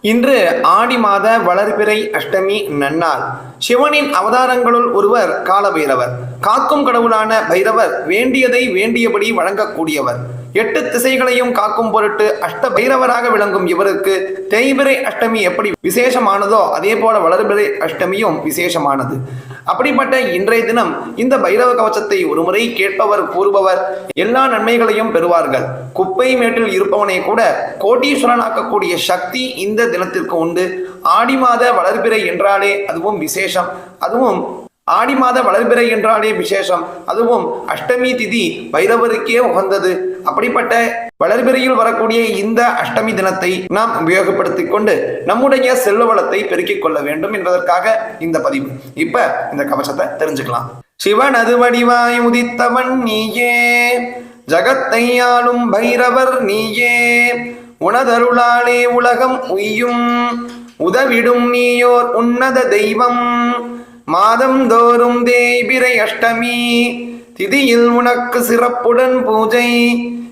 இன்று ஆடி மாத வளர்பிறை அஷ்டமி நன்னாள். சிவனின் அவதாரங்களுள் ஒருவர் காலபைரவர். காக்கும் கடவுளான பைரவர் வேண்டியதை வேண்டியபடி வழங்கக்கூடியவர். எட்டு திசைகளையும் காக்கும் பொருட்டு அஷ்ட பைரவராக விளங்கும் இவருக்கு தேய்பிரை அஷ்டமி எப்படி விசேஷமானதோ அதே போல வளர்பிறை அஷ்டமியும் விசேஷமானது. அப்படிப்பட்ட இன்றைய தினம் இந்த பைரவ கவசத்தை ஒருமுறை கேட்பவர் கூறுபவர் எல்லா நன்மைகளையும் பெறுவார்கள். குப்பை மேட்டில் இருப்பவனை கூட கோட்டீஸ்வரனாக்கக்கூடிய சக்தி இந்த தினத்திற்கு உண்டு. ஆடி மாத வளர்பிறை என்றாலே அதுவும் விசேஷம். அதுவும் ஆடி மாத வளர்பிறை என்றாலே விசேஷம். அதுவும் அஷ்டமி திதி பைரவருக்கே உகந்தது. அப்படிப்பட்ட வளர்பிறையில் வரக்கூடிய இந்த அஷ்டமி தினத்தை நாம் உபயோகப்படுத்திக் கொண்டு நம்முடைய செல்வ வளத்தை பெருக்கிக் கொள்ள வேண்டும் என்பதற்காக இந்த பதிவு. இப்ப இந்த கவசத்தை தெரிஞ்சுக்கலாம். சிவனது வடிவாய் உதித்தவன் நீயே ஜகத்தை ஆளும் பைரவர் நீயே உனதருளாலே உலகம் உய்யும் உதவிடும் நீயோர் உன்னத தெய்வம். மாதம் தோறும் தேய்பிரை அஷ்டமி திதியில் உனக்கு சிறப்புடன் பூஜை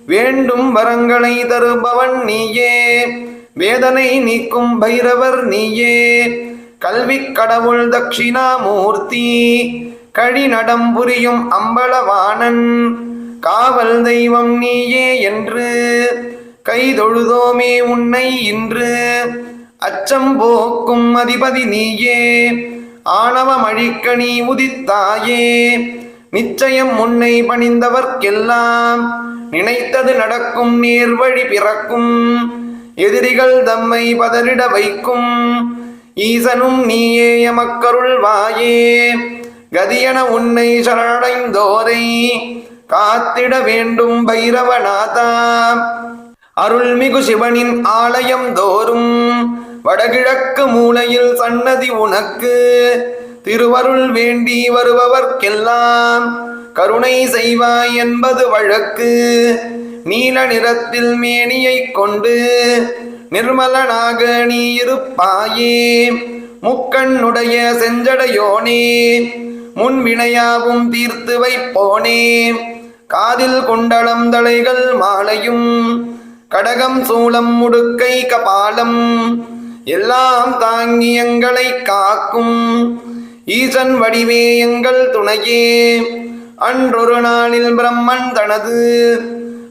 வேண்டும் வரங்களை தருபவன் நீயே. வேதனை நீக்கும் பைரவர் நீயே. கல்வி கடவுள் தட்சிணாமூர்த்தி. கழிநடம் புரியும் அம்பளவானன் காவல் தெய்வம் நீயே என்று. கைதொழுதோமே உன்னை இன்று. அச்சம் போக்கும் அதிபதி நீயே. ஆணவம் அழிக்க நீ உதித்தாயே. நிச்சயம் உன்னை பணிந்தவர்க்கெல்லாம் நினைத்தது நடக்கும் நேர்வழி பிறக்கும். எதிரிகள் தம்மை பதறிட வைக்கும். ஈசனும் நீயே எமக்கருள் வாயே. கதியன உன்னை சரணடைந்தோரை காத்திட வேண்டும் பைரவநாதா. அருள்மிகு சிவனின் ஆலயம் தோறும் வடகிழக்கு மூலையில் சன்னதி உனக்கு. திருவருள் வேண்டி வருபவர்க்கெல்லாம் கருணை செய்வாய் என்பது வழக்கு. நீல நிறத்தில் மேனியை கொண்டு நிர்மலனாக நீ இருப்பாயே. முக்கண்ணுடைய செஞ்சடையோனே முன்வினையாவும் தீர்த்து வைப்போனே. காதில் குண்டலம் தலைகள் மாலையும் கடகம் சூளம் முடுக்கை கபாலம் எல்லாம் தாங்கி எங்களை காக்கும். ஈசன் வடிவே எங்கள் துணையே. அன்றொரு நாளில் பிரம்மன் தனது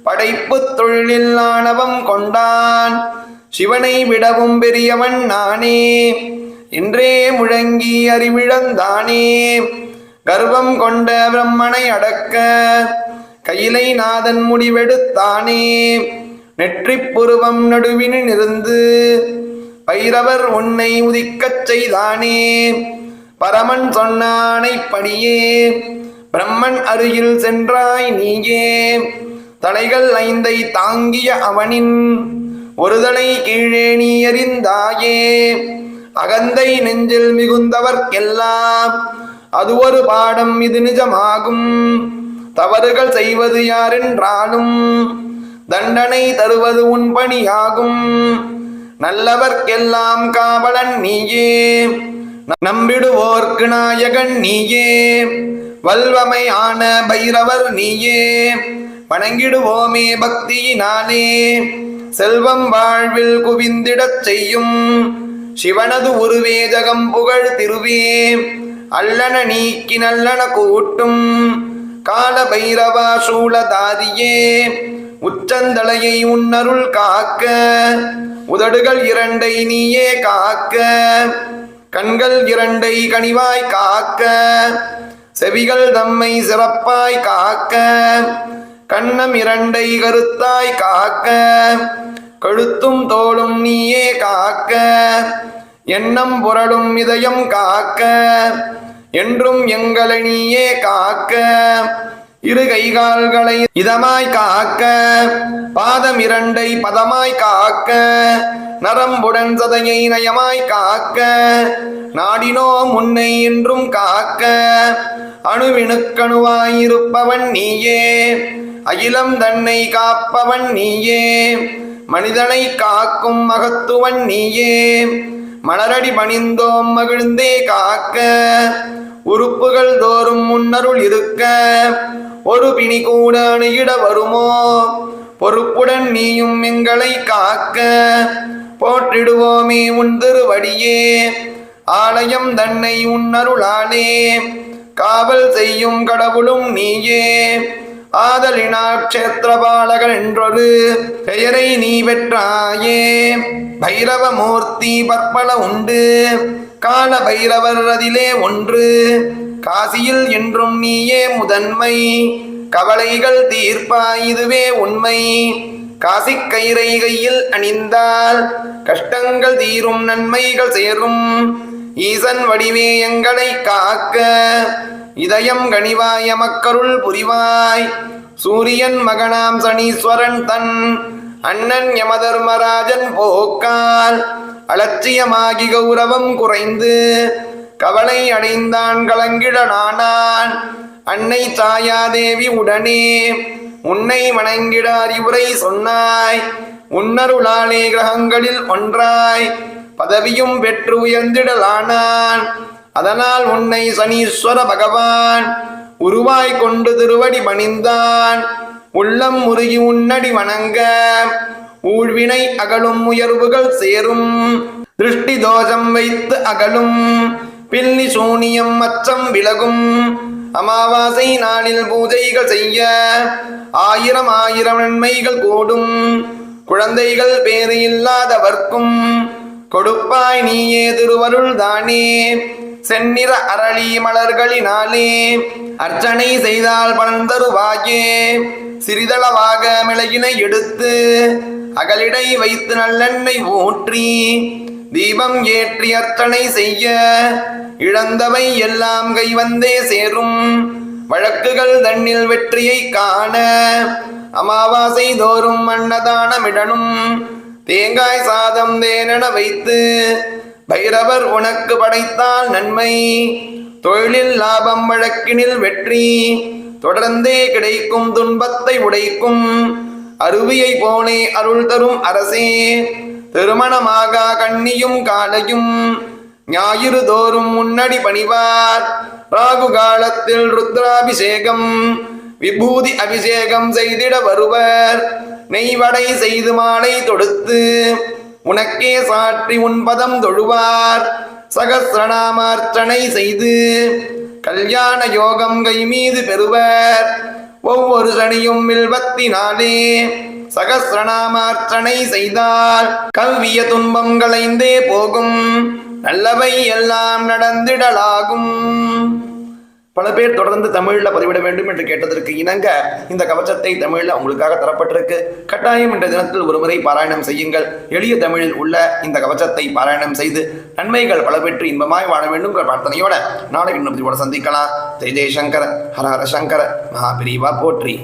படைப்பு தொழிலில் ஆணவம் கொண்டான். சிவனை விடவும் பெரியவன் நானே. என்றே முழங்கி அறிவிழந்தானே. கர்வம் கொண்ட பிரம்மனை அடக்க கையிலை நாதன் முடிவெடுத்தானே. நெற்றிப் புருவம் நடுவினில் இருந்து பைரவர் உன்னை உதிக்கச் செய்தானே. பரமன் சொன்னானை படியே பிரம்மன் அருகில் சென்றாய் நீயே. தலைகள் ஐந்தை தாங்கிய அவனின் ஒருதலை கீழே நீ எறிந்தாயே. அகந்தை நெஞ்சில் மிகுந்தவர்க்கெல்லாம் அது ஒரு பாடம் இது நிஜமாகும். தவறுகள் செய்வது யாரென்றாலும் தண்டனை தருவது உன் பணியாகும். நல்லவர்க்கெல்லாம் காவலன் நீயே. நம்பிடுவோர்க்கு நாயகன் நீயே. வல்வமை ஆன பைரவர் நீயே வணங்கிடுவோமே பக்தியினாலே. செல்வம் வாழ்வில் குவிந்திடச் செய்யும் சிவனது உருவே ஜகம் புகழ் திருவே. அல்லன நீக்கி நல்லன கூட்டும் கால பைரவா சூலதாரியே உச்சந்தலையை உன்னருள் காக்க உதடுகள் இரண்டை நீயே காக்க கண்கள் இரண்டை கனிவாய் காக்க. செவிகள் தம்மை சிறப்பாய் காக்க கண்ணம் இரண்டை கருத்தாய் காக்க கழுத்தும் தோளும் நீயே காக்க எண்ணம் புரளும் இதயம் காக்க என்றும் எங்களை நீயே காக்க இரு கைகால்களை இதமாய் காக்க பாதம் இரண்டை பதமாய் காக்க நரம்புடன் சதையை நயமாய் காக்க நாடினோ முன்னை என்றும் காக்க அணுவிணுக்கணுவாயிருப்பவன் நீயே. அகிலம் தன்னை காப்பவன் நீயே. மனிதனை காக்கும் மகத்துவன் நீயே. மலரடி பணிந்தோம் மகிழ்ந்தே காக்க. உறுப்புகள் தோறும் முன்னருள் இருக்க. ஒரு பிணி கூட அணுகிட வருமோ? பொறுப்புடன் நீயும் எங்களை காக்க. போற்றிடுவோமே உன் திருவடியே. ஆலயம் தன்னை உன்னருளாலே. காவல் செய்யும் கடவுளும் நீயே. ஆதலினா க்ஷேத்திரபாலகன் என்றொரு பெயரை நீ பெற்றாயே. பைரவமூர்த்தி பற்பல உண்டு. கால பைரவர் அதிலே ஒன்று. காசியில் என்றும் நீயே முதன்மை. கவலைகள் தீர்ப்பாய் இதுவே உண்மை. காசி கயிறை கையில் அணிந்தால் கஷ்டங்கள் தீரும் நன்மைகள் சேரும். ஈசன் வடிவே எங்களை காக்க இதயம் கனிவாய மக்கருள் புரிவாய். சூரியன் மகனாம் சனீஸ்வரன் தன் அண்ணன் யமதர்மராஜன் போக்கால் அலட்சியமாகி கௌரவம் குறைந்து கவலை அடைந்தான் கலங்கிடனானான் அன்னை தாயாதேவி உடனே உன்னை வணங்கிட அறிவுரை சொன்னாய். உன்னருளாலே கிரகங்களில் ஒன்றாய். பதவியும் பெற்று உயர்ந்திடலானான். அதனால் உன்னை சனீஸ்வர பகவான் உருவாய் கொண்டு திருவடி பணிந்தான். உள்ளம் முருகி உன்னடி வணங்க. ஊழ்வினை அகலும் உயர்வுகள் சேரும். திருஷ்டி தோஷம் வைத்து அகலும். பில்லி சூனியம் அச்சம் விலகும். அமாவாசை நாளில் பூஜைகள் செய்ய. ஆயிரம் ஆயிரம் நன்மைகள் கூடும். குழந்தைகள் பேறு இல்லாதவர்க்கும் கொடுப்பாய் நீயே திருவருள் தானே. செந்நிற அரளி மலர்களினாலே அர்ச்சனை செய்தால் பலன் தருவாயே. சிறிதளவாக மிளகினை எடுத்து அகலிடை வைத்து நல்லெண்ணெய் ஊற்றி தீபம் ஏற்றி அர்ச்சனை செய்ய இழந்தவை எல்லாம் கைவந்தே சேரும். வழக்குகள் தண்ணில் வெற்றியை காண அமாவாசை தோறும் அன்னதானமிடனும் தேங்காய் சாதம் தேனென வைத்து பைரவர் உனக்கு படைத்தால் நன்மை. தொழிலில் லாபம் வழக்கினில் வெற்றி. தொடர்ந்தே கிடைக்கும் துன்பத்தை உடைக்கும். அருவியை போனே அருள் தரும் அரசே. திருமணமாக கண்ணியும் காலையும் ஞாயிறு தோறும் முன்னடி பணிவார். ராகு காலத்தில் ருத்ராபிஷேகம் விபூதி அபிஷேகம் செய்திட வருவர். நெய்வடை செய்து மாலை தொடுத்து உனக்கே சாற்றி உன்பதம் தொழுவார். சகசிரநாமார்ச்சனை செய்து கல்யாண யோகம் கை மீது பெறுவர். ஒவ்வொரு சனியும் வில்வத்தினாலே சகசிரநாமார்ச்சனை செய்தால் கவ்விய துன்பம் களைந்தே போகும். நல்லவை எல்லாம் நடந்திடலாகும். பல பேர் தொடர்ந்து தமிழில் பதிவிட வேண்டும் என்று கேட்டதற்கு இணங்க இந்த கவச்சத்தை தமிழில் உங்களுக்காக தரப்பட்டிருக்கு. கட்டாயம் என்ற தினத்தில் ஒருமுறை பாராயணம் செய்யுங்கள். எளிய தமிழில் உள்ள இந்த கவச்சத்தை பாராயணம் செய்து நன்மைகள் பல பெற்று இன்பமாய் வாழ வேண்டும் என்ற பிரார்த்தனையோட நாளை இன்னும் சந்திக்கலாம். ஜெய் ஜெய்சங்கர ஹரஹர சங்கர் சங்கர மகாபிரிவா போற்றி.